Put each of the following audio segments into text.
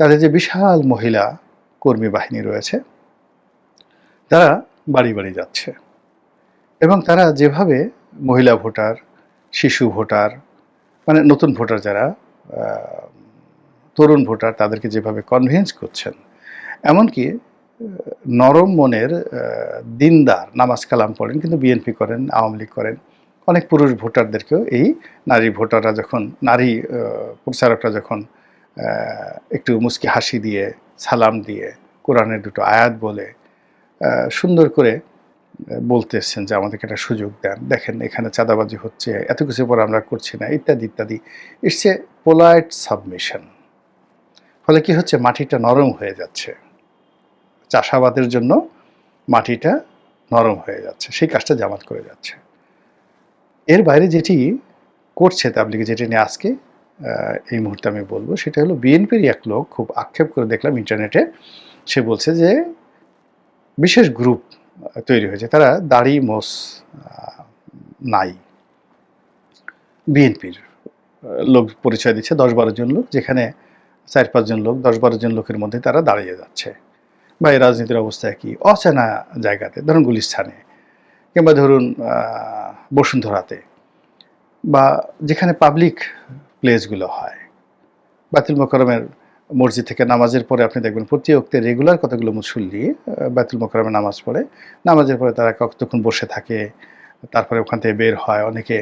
তাদের যে বিশাল মহিলা কর্মী বাহিনী রয়েছে, তারা বাড়ি বাড়ি যাচ্ছে। এবং তারা যেভাবে মহিলা ভোটার, শিশু ভোটার মানে নতুন ভোটার যারা তরুণ ভোটার তাদেরকে যেভাবে কনভিন্স করছেন, এমনকি নরম মনের দিনদার নামাজ কালাম পড়েন, কিন্তু বিএনপি করেন, আওয়ামী লীগ করেন, অনেক পুরুষ ভোটারদেরকেও এই নারী ভোটাররা যখন, নারী প্রচারকরা যখন একটু মুচকি হাসি দিয়ে, সালাম দিয়ে, কোরআনের দুটো আয়াত বলে সুন্দর করে বলতে এসছেন যে আমাদেরকে একটা সুযোগ দেন। দেখেন এখানে চাঁদাবাজি হচ্ছে, এত কিছু পর আমরা করছি না, ইত্যাদি ইত্যাদি। ইটস এ পোলাইট সাবমিশন ফলে কি হচ্ছে? মাটিটা নরম হয়ে যাচ্ছে। চাষাবাদের জন্য মাটিটা নরম হয়ে যাচ্ছে, সেই কাজটা জামাত করে যাচ্ছে। এর বাইরে যেটি করছে তাবলিগে, যেটি নিয়ে আজকে এই মুহূর্তে আমি বলব, সেটা হলো বিএনপির এক লোক খুব আক্ষেপ করে দেখলাম ইন্টারনেটে, সে বলছে যে বিশেষ গ্রুপ তৈরি হয়েছে, তারা দাড়ি মোস নাই। বিএনপির লোক পরিচয় দিচ্ছে, দশ বারো জন লোক, যেখানে চার পাঁচজন লোক, দশ বারো জন লোকের মধ্যে তারা দাঁড়িয়ে যাচ্ছে। বা এই রাজনীতির অবস্থা কি? অচেনা জায়গাতে, ধরুন গুলিস্থানে, কিংবা ধরুন বসুন্ধরাতে, বা যেখানে পাবলিক প্লেসগুলো হয়। বাতিল মোকরমের মসজিদ থেকে নামাজের পরে আপনি দেখবেন প্রতি অক্তে রেগুলার কতগুলো মুসল্লি বাতিল মোকরমে নামাজ পড়ে। নামাজের পরে তারা কতক্ষণ বসে থাকে, তারপরে ওখান থেকে বের হয়। অনেকে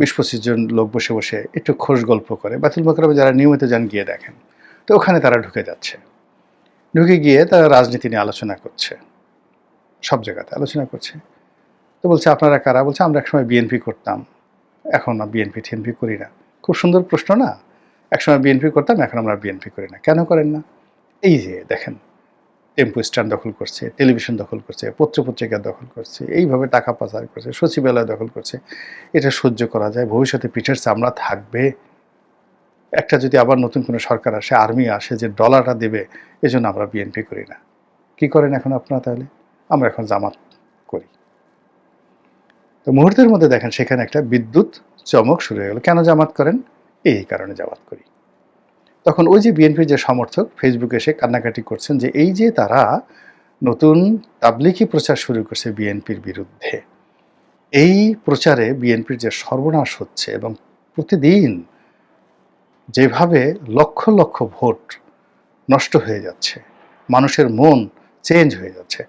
বিশ পঁচিশ জন লোক বসে বসে একটু খোশ গল্প করে। বাতিল মোকরমে যারা নিয়মিত যান গিয়ে দেখেন, তো ওখানে তারা ঢুকে যাচ্ছে। ঢুকে গিয়ে তারা রাজনীতি নিয়ে আলোচনা করছে। সব জায়গাতে আলোচনা করছে। তো বলছে, আপনারা কারা? বলছে, আমরা একসময় বিএনপি করতাম। এখন বিএনপি টিএনপি করি না। খুব সুন্দর প্রশ্ন না? একসময় বিএনপি করতাম, এখন আমরা বিএনপি করি না। কেন করেন না? এই যে, দেখেন, টেম্পো স্ট্যান্ড দখল করছে, টেলিভিশন দখল করছে, পত্রপত্রিকা দখল করছে, এইভাবে টাকা পাচার করছে, সচিবালয় দখল করছে, এটা সহ্য করা যায়, ভবিষ্যতে পিঠের চামড়া থাকবে। একটা যদি আবার নতুন কোনো সরকার আসে, আর্মি আসে, যে ডলারটা দেবে, এজন্য আমরা বিএনপি করি না। কি করেন এখন আপনারা তাহলে? আমরা এখন জামাত করি। তো মুহূর্তের মধ্যে দেখেন সেখানে একটা বিদ্যুৎ চমক শুরু হয়ে গেল। কেন জামাত করেন? এই কারণে জামাত করি। তখন ওই যে বিএনপির যে সমর্থক ফেসবুকে এসে কান্নাকাটি করছেন যে এই যে তারা নতুন তাবলিকি প্রচার শুরু করছে বিএনপির বিরুদ্ধে, এই প্রচারে বিএনপির যে সর্বনাশ হচ্ছে এবং প্রতিদিন যেভাবে লক্ষ লক্ষ ভোট নষ্ট হয়ে যাচ্ছে, মানুষের মন চেঞ্জ হয়ে যাচ্ছে